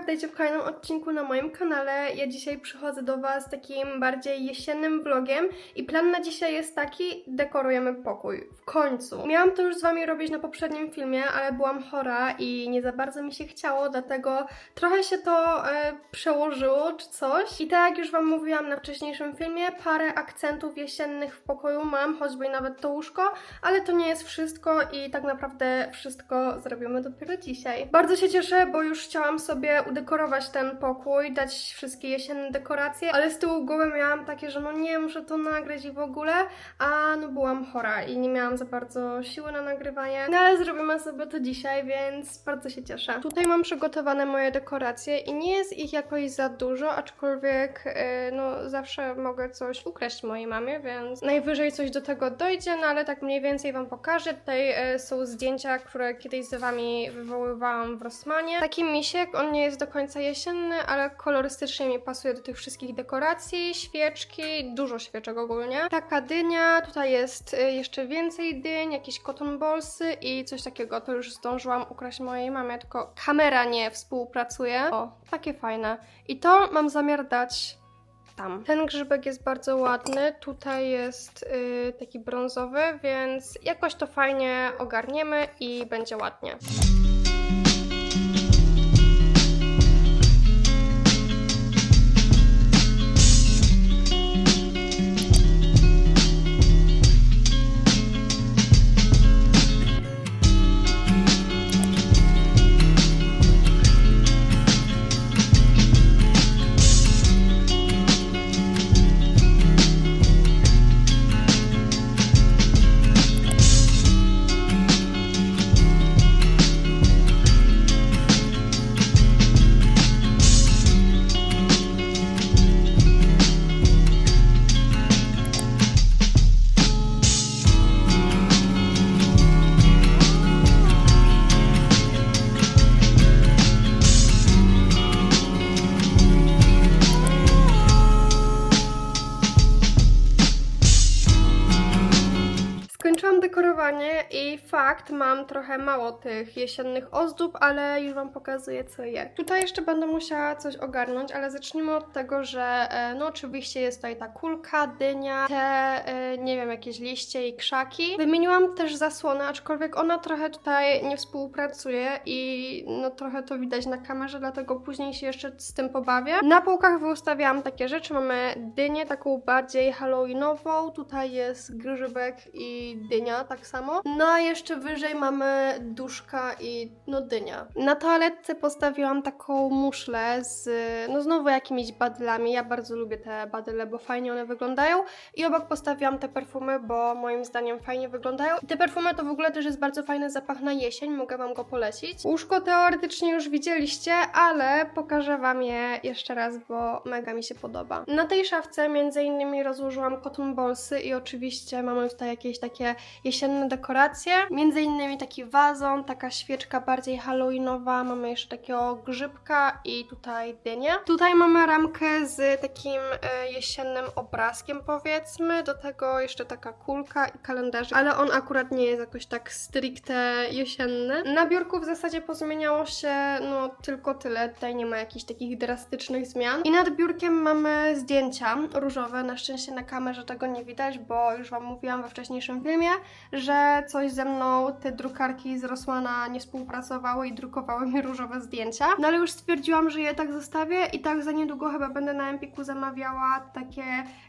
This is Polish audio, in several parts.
witajcie w kolejnym odcinku na moim kanale. Ja dzisiaj przychodzę do Was takim bardziej jesiennym vlogiem i plan na dzisiaj jest taki, dekorujemy pokój. W końcu. Miałam to już z Wami robić na poprzednim filmie, ale byłam chora i nie za bardzo mi się chciało, dlatego trochę się to e, przełożyło czy coś. I tak jak już Wam mówiłam na wcześniejszym filmie, parę akcentów jesiennych w pokoju mam, choćby nawet to łóżko, ale to nie jest wszystko i tak naprawdę wszystko zrobimy dopiero dzisiaj. Bardzo się cieszę, bo już chciałam sobie udekorować ten pokój, dać wszystkie jesienne dekoracje, ale z tyłu głowy miałam takie, że no nie, muszę to nagrać i w ogóle, a no byłam chora i nie miałam za bardzo siły na nagrywanie, no ale zrobimy sobie to dzisiaj, więc bardzo się cieszę. Tutaj mam przygotowane moje dekoracje i nie jest ich jakoś za dużo, aczkolwiek yy, no zawsze mogę coś ukraść mojej mamie, więc najwyżej coś do tego dojdzie, no ale tak mniej więcej Wam pokażę. Tutaj e, są zdjęcia, które kiedyś z Wami wywoływałam w Rossmanie. Taki misiek, on nie jest do końca jesienny, ale kolorystycznie mi pasuje do tych wszystkich dekoracji, świeczki, dużo świeczek ogólnie. Taka dynia, tutaj jest e, jeszcze więcej dyń, jakieś cotton ballsy i coś takiego. To już zdążyłam ukraść mojej mamie, tylko kamera nie współpracuje. O, takie fajne. I to mam zamiar dać tam. Ten grzybek jest bardzo ładny, tutaj jest y, taki brązowy, więc jakoś to fajnie ogarniemy i będzie ładnie. Skończyłam dekorowanie i fakt, mam trochę mało tych jesiennych ozdób, ale już Wam pokazuję co je. Tutaj jeszcze będę musiała coś ogarnąć, ale zacznijmy od tego, że e, no oczywiście jest tutaj ta kulka, dynia, te e, nie wiem, jakieś liście i krzaki. Wymieniłam też zasłonę, aczkolwiek ona trochę tutaj nie współpracuje i no trochę to widać na kamerze, dlatego później się jeszcze z tym pobawię. Na półkach wyustawiałam takie rzeczy, mamy dynię taką bardziej halloweenową, tutaj jest grzybek i dynia tak samo. No a jeszcze wyżej mamy duszka i no dynia. Na toaletce postawiłam taką muszlę z no znowu jakimiś badylami. Ja bardzo lubię te badyle, bo fajnie one wyglądają. I obok postawiłam te perfumy, bo moim zdaniem fajnie wyglądają. Te perfumy to w ogóle też jest bardzo fajny zapach na jesień, mogę Wam go polecić. Łóżko teoretycznie już widzieliście, ale pokażę Wam je jeszcze raz, bo mega mi się podoba. Na tej szafce między innymi rozłożyłam cotton ballsy i oczywiście mamy tutaj jakieś takie jesienne dekoracje. Między innymi taki wazon, taka świeczka bardziej halloweenowa, mamy jeszcze takiego grzybka i tutaj dynię. Tutaj mamy ramkę z takim e, jesiennym obrazkiem powiedzmy, do tego jeszcze taka kulka i kalendarzyk, ale on akurat nie jest jakoś tak stricte jesienny. Na biurku w zasadzie pozmieniało się no tylko tyle, tutaj nie ma jakichś takich drastycznych zmian. I nad biurkiem mamy zdjęcia różowe, na szczęście na kamerze tego nie widać, bo już Wam mówiłam we wcześniejszym filmie, że coś ze mną te drukarki z Rossmana nie współpracowały i drukowały mi różowe zdjęcia. No ale już stwierdziłam, że je tak zostawię i tak za niedługo chyba będę na Empiku zamawiała takie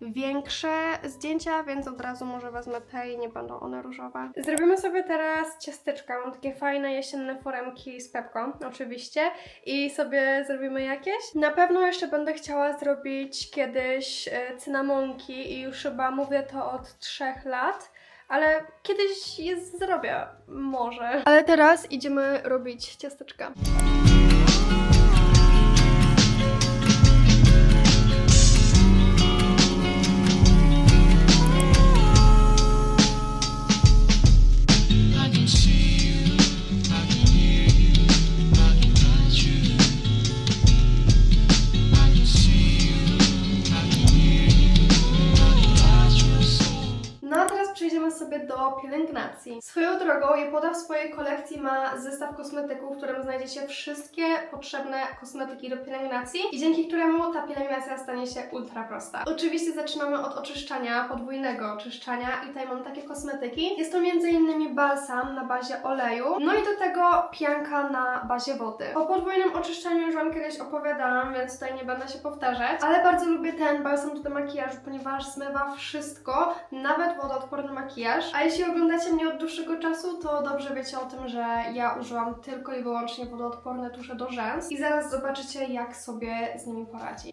większe zdjęcia, więc od razu może wezmę te i nie będą one różowe. Zrobimy sobie teraz ciasteczka. Mam takie fajne jesienne foremki z pepką, oczywiście. I sobie zrobimy jakieś. Na pewno jeszcze będę chciała zrobić kiedyś e, cynamonki i już chyba mówię to od trzech lat. Ale kiedyś je zrobię, może. Ale teraz idziemy robić ciasteczka. Swoją drogą, Jepoda w swojej kolekcji ma zestaw kosmetyków, w którym znajdziecie wszystkie potrzebne kosmetyki do pielęgnacji i dzięki któremu ta pielęgnacja stanie się ultra prosta. Oczywiście zaczynamy od oczyszczania, podwójnego oczyszczania i tutaj mam takie kosmetyki. Jest to m.in. balsam na bazie oleju, no i do tego pianka na bazie wody. O podwójnym oczyszczaniu już Wam kiedyś opowiadałam, więc tutaj nie będę się powtarzać, ale bardzo lubię ten balsam do makijażu, ponieważ zmywa wszystko, nawet wodoodporny makijaż. A jeśli oglądacie mnie od dłuższego czasu, to dobrze wiecie o tym, że ja użyłam tylko i wyłącznie wodoodporne tusze do rzęs i zaraz zobaczycie, jak sobie z nimi poradzi.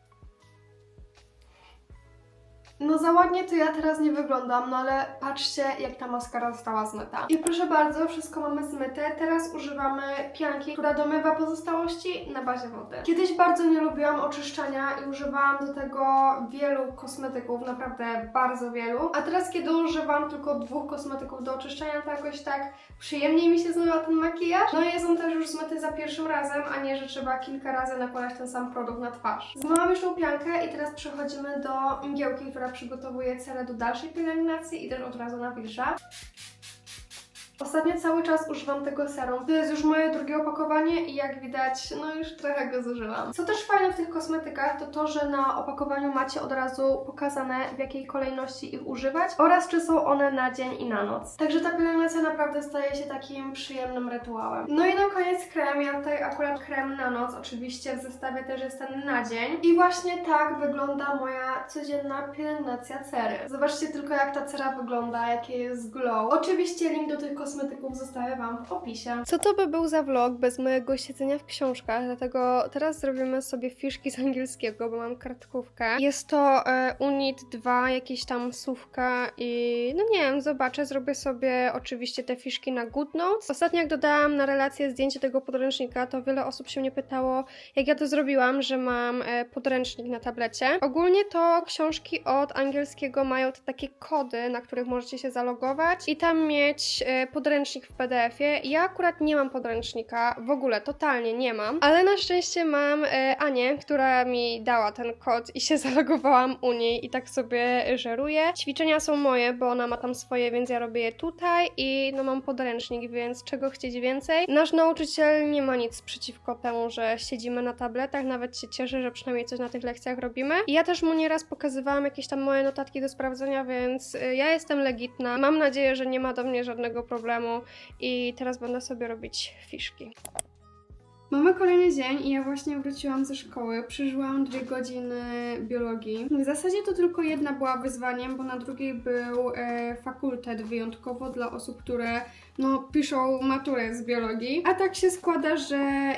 No za ładnie to ja teraz nie wyglądam, no ale patrzcie jak ta maskara została zmyta. I proszę bardzo, wszystko mamy zmyte. Teraz używamy pianki, która domywa pozostałości na bazie wody. Kiedyś bardzo nie lubiłam oczyszczania i używałam do tego wielu kosmetyków, naprawdę bardzo wielu. A teraz kiedy używam tylko dwóch kosmetyków do oczyszczania, to jakoś tak przyjemniej mi się zmywa ten makijaż. No i jest on też już zmyty za pierwszym razem, a nie, że trzeba kilka razy nakładać ten sam produkt na twarz. Zmyłam już tą piankę i teraz przechodzimy do mgiełki, która przygotowuje cele do dalszej pielęgnacji i też od razu nawilża. Ostatnio cały czas używam tego serum. To jest już moje drugie opakowanie i jak widać, no już trochę go zużyłam. Co też fajne w tych kosmetykach, to to, że na opakowaniu macie od razu pokazane w jakiej kolejności ich używać oraz czy są one na dzień i na noc. Także ta pielęgnacja naprawdę staje się takim przyjemnym rytuałem. No i na koniec krem. Ja tutaj akurat krem na noc, oczywiście w zestawie też jest ten na dzień. I właśnie tak wygląda moja codzienna pielęgnacja cery. Zobaczcie tylko jak ta cera wygląda, jakie jest glow. Oczywiście link do tych kosmetyków zostawię Wam w opisie. Co to by był za vlog bez mojego siedzenia w książkach, dlatego teraz zrobimy sobie fiszki z angielskiego, bo mam kartkówkę. Jest to e, Unit 2, jakieś tam słówka i no nie wiem, zobaczę, zrobię sobie oczywiście te fiszki na GoodNotes. Ostatnio jak dodałam na relację zdjęcie tego podręcznika, to wiele osób się mnie pytało, jak ja to zrobiłam, że mam e, podręcznik na tablecie. Ogólnie to książki od angielskiego mają te takie kody, na których możecie się zalogować i tam mieć e, podręcznik w PDF-ie. Ja akurat nie mam podręcznika, w ogóle totalnie nie mam, ale na szczęście mam e, Anię, która mi dała ten kod i się zalogowałam u niej i tak sobie żeruję. Ćwiczenia są moje, bo ona ma tam swoje, więc ja robię je tutaj i no mam podręcznik, więc czego chcieć więcej. Nasz nauczyciel nie ma nic przeciwko temu, że siedzimy na tabletach, nawet się cieszy, że przynajmniej coś na tych lekcjach robimy. I ja też mu nieraz pokazywałam jakieś tam moje notatki do sprawdzenia, więc y, ja jestem legitna. Mam nadzieję, że nie ma do mnie żadnego problemu i teraz będę sobie robić fiszki. Mamy kolejny dzień i ja właśnie wróciłam ze szkoły. Przeżyłam dwie godziny biologii. W zasadzie to tylko jedna była wyzwaniem, bo na drugiej był e, fakultet wyjątkowo dla osób, które no, piszą maturę z biologii. A tak się składa, że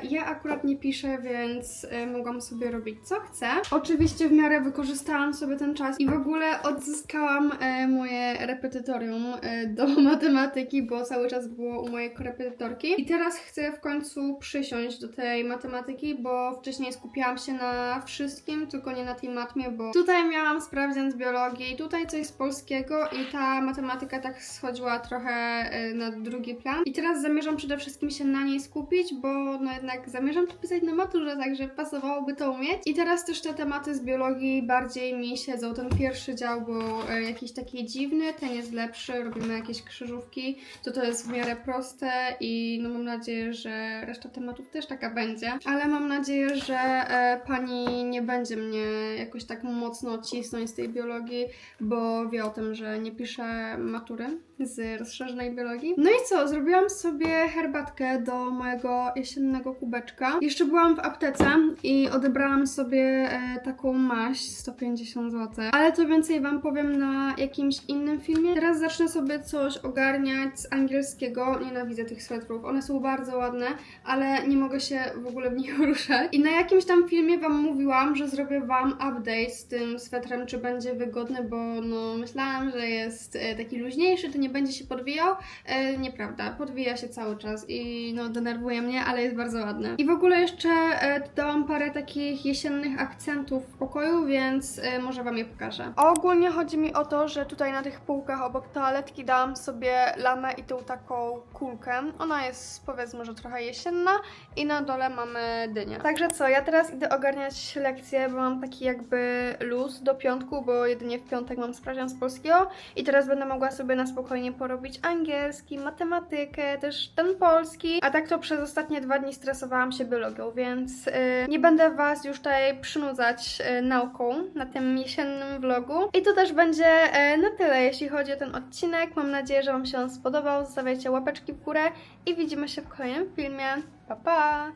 ja akurat nie piszę, więc e, mogłam sobie robić co chcę. Oczywiście w miarę wykorzystałam sobie ten czas i w ogóle odzyskałam e, moje repetytorium e, do matematyki, bo cały czas było u mojej korepetytorki. I teraz chcę w końcu przysiąść do tej matematyki, bo wcześniej skupiałam się na wszystkim, tylko nie na tej matmie, bo tutaj miałam sprawdzian z biologii, tutaj coś z polskiego i ta matematyka tak schodziła trochę na drugi plan. I teraz zamierzam przede wszystkim się na niej skupić, bo no jednak zamierzam to pisać na maturze, także pasowałoby to umieć. I teraz też te tematy z biologii bardziej mi siedzą. Ten pierwszy dział był e, jakiś taki dziwny, ten jest lepszy, robimy jakieś krzyżówki, to to jest w miarę proste i no mam nadzieję, że reszta tematów też taka będzie. Ale mam nadzieję, że e, pani nie będzie mnie jakoś tak mocno cisnąć z tej biologii, bo wie o tym, że nie piszę matury z rozszerzonej biologii. No i co? Zrobiłam sobie herbatkę do mojego jesiennego kubeczka. Jeszcze byłam w aptece i odebrałam sobie e, taką maść 150 zł. Ale to więcej Wam powiem na jakimś innym filmie. Teraz zacznę sobie coś ogarniać z angielskiego. Nienawidzę tych swetrów. One są bardzo ładne, ale nie mogę się w ogóle w nich ruszać. I na jakimś tam filmie Wam mówiłam, że zrobię Wam update z tym swetrem, czy będzie wygodny, bo no myślałam, że jest e, taki luźniejszy, to nie będzie się podwijał. E, nieprawda, podwija się cały czas i no denerwuje mnie, ale jest bardzo ładny. I w ogóle jeszcze e, dodałam parę takich jesiennych akcentów w pokoju, więc e, może Wam je pokażę. Ogólnie chodzi mi o to, że tutaj na tych półkach obok toaletki dałam sobie lamę i tą taką kulkę. Ona jest powiedzmy, że trochę jesienna i na dole mamy dynię. Także co, ja teraz idę ogarniać lekcje, bo mam taki jakby luz do piątku, bo jedynie w piątek mam sprawdzian z polskiego i teraz będę mogła sobie na spokojnie porobić angielski, matematykę, też ten polski. A tak to przez ostatnie dwa dni stresowałam się biologią, więc y, nie będę Was już tutaj przynudzać y, nauką na tym jesiennym vlogu. I to też będzie y, na tyle, jeśli chodzi o ten odcinek. Mam nadzieję, że Wam się on spodobał. Zostawiajcie łapeczki w górę i widzimy się w kolejnym filmie. Pa, pa!